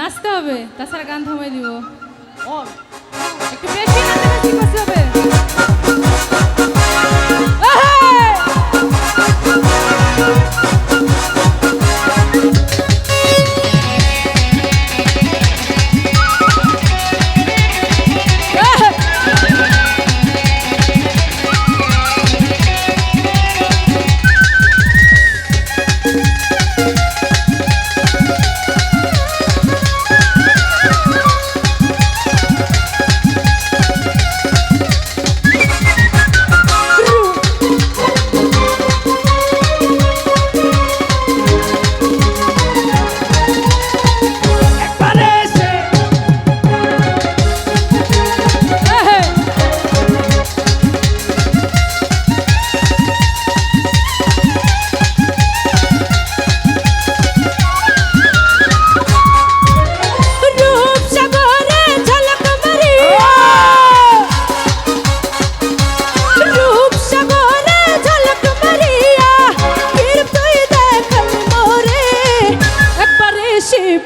নাচতে হবে তাছাড়া গান থামাই দিব। ও। একটু বেশি করতে হবে?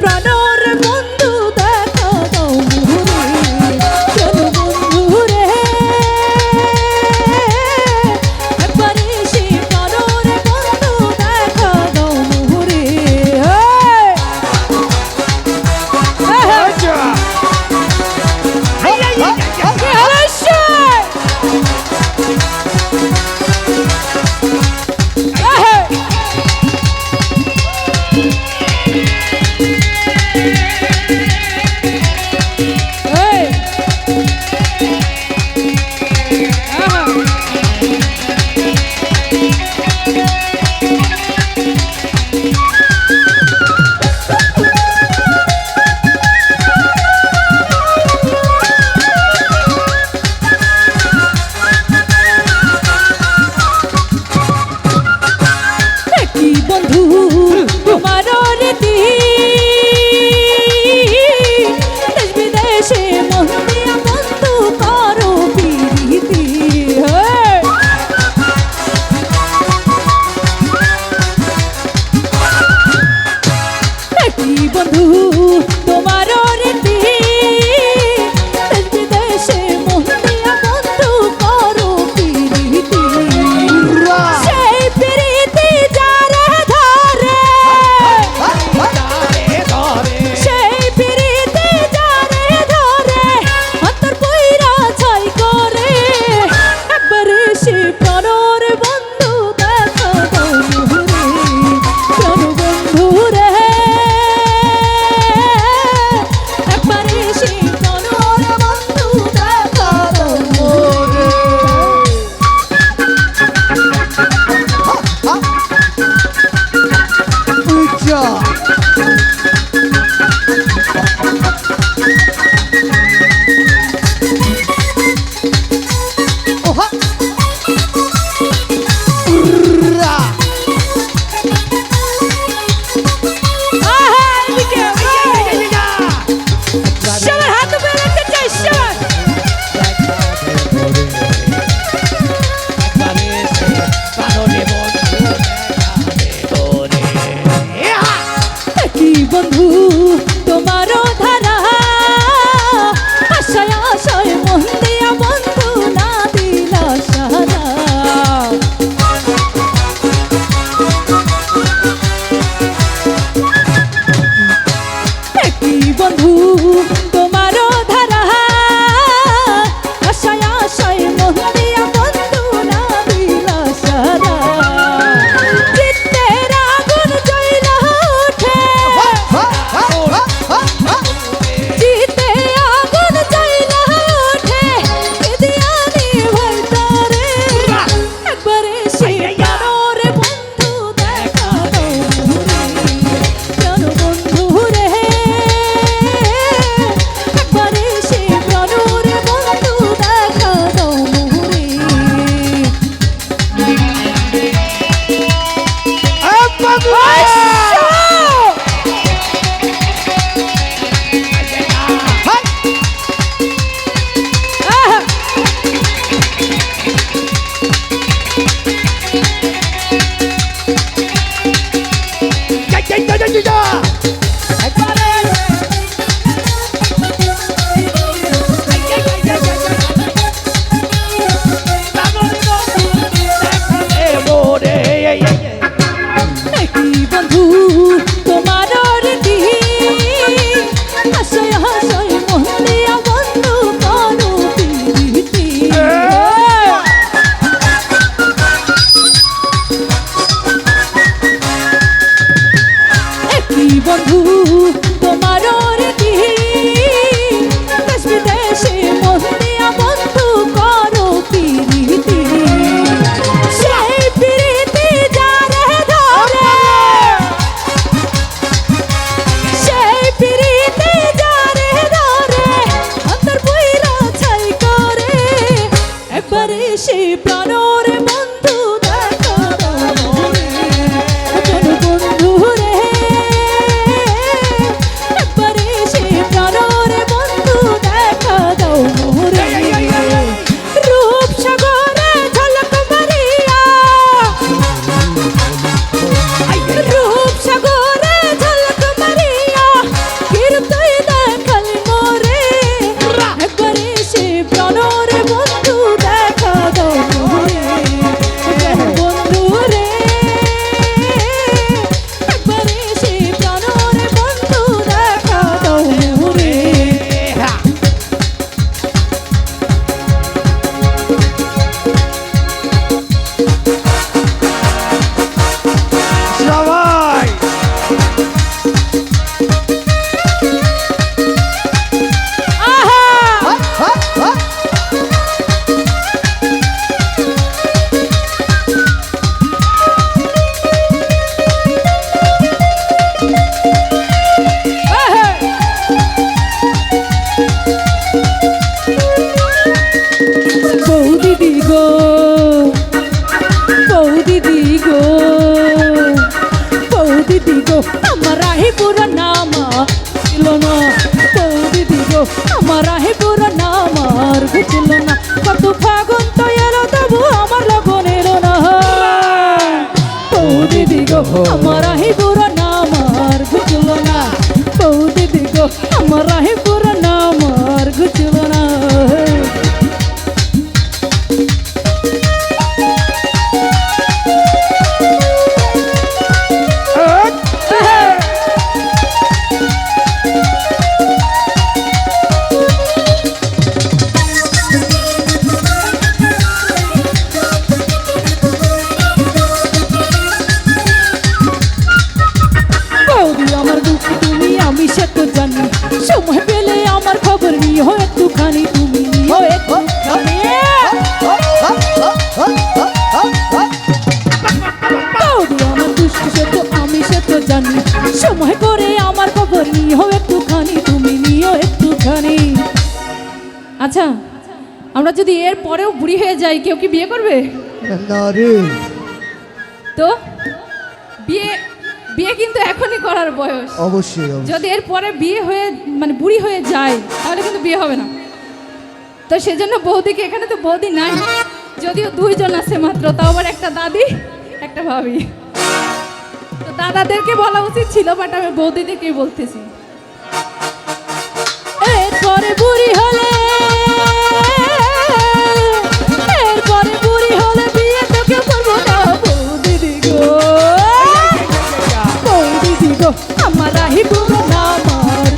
প্রাণ 짜짜짜짜짜 একবারে সে প্রাণর বন্ধু। আহি পুরো নাম ছিল না বৌদিদি গো আমার আহি পুরো নাম আর বুঝল না কত ফাগুন তো এলো তবু আমার লগন এলো না বৌদিদি গো আচ্ছা আমরা যদি এর পরেও বুড়ি হয়ে যাই কেউ কি বিয়ে করবে? তো বিয়ে বিয়ে কিন্তু এখনই করার বয়স। অবশ্যই। যদি এর পরে বিয়ে হয়ে মানে বুড়ি হয়ে যায় তাহলে কিন্তু বিয়ে হবে না। তো সেজন্য বৌদিকে এখানে তো বৌদি নাই যদিও দুইজন আছে মাত্র তাও আবার একটা দাদি একটা ভাবি। তো দাদাদেরকে বলা উচিত ছিল বাট আমি বৌদিদেরকেই বলতেছি। এরপরে বুড়ি হলে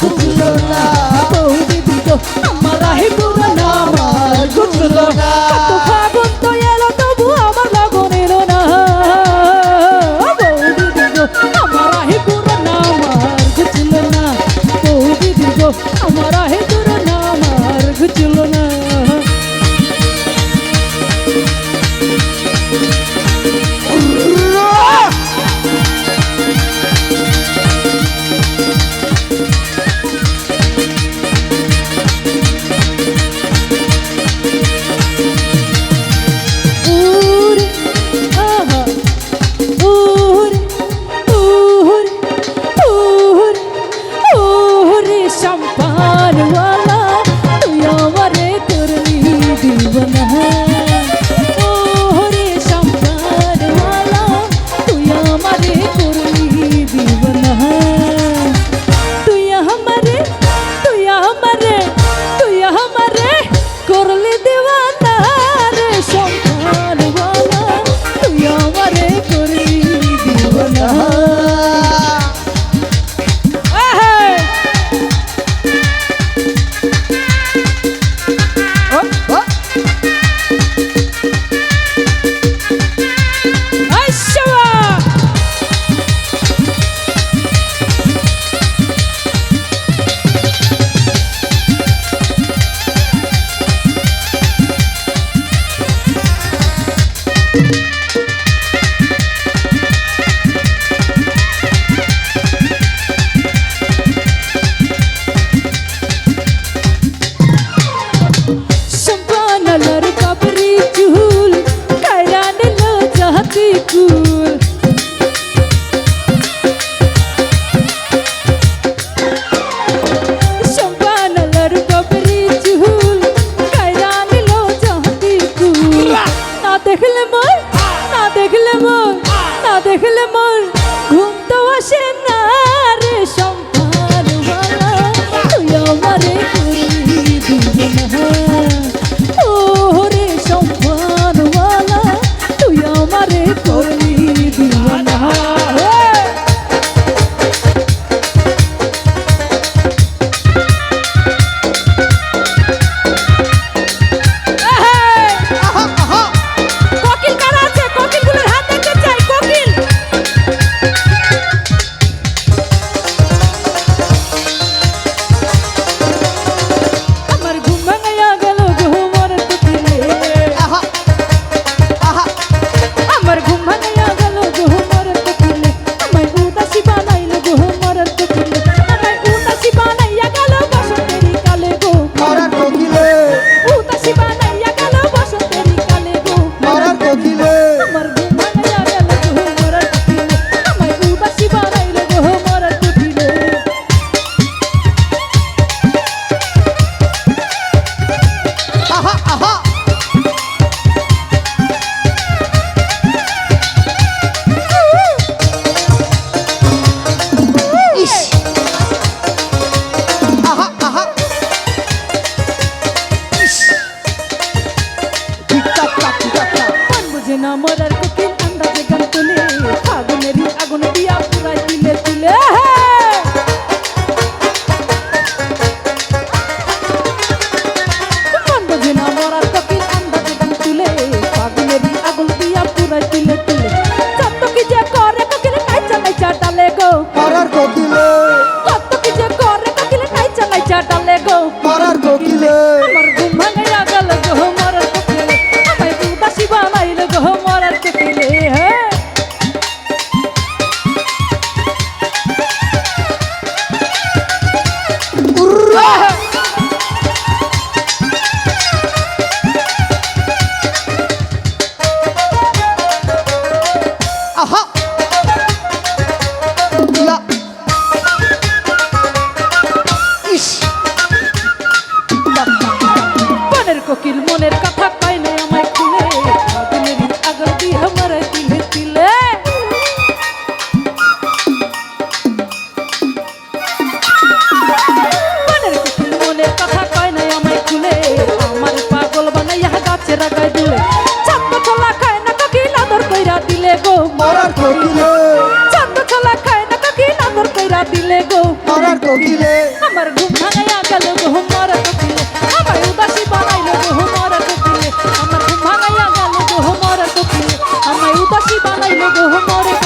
গুলো না। বৌদি গো Allah! জায়গায় দিলে। চান্দ ছোলা খায় না কাকি নাদর কইরা দিলে গো মরার কোকিলে। চান্দ ছোলা খায় না কাকি নাদর কইরা দিলে গো মরার কোকিলে। আমার ঘুম ভাঙাইয়া গেল গো মরার কোকিলে। আমার উদাসী বানাইলো গো মরার কোকিলে। আমার ঘুম ভাঙাইয়া গেল গো মরার কোকিলে। আমার উদাসী বানাইলো গো মরার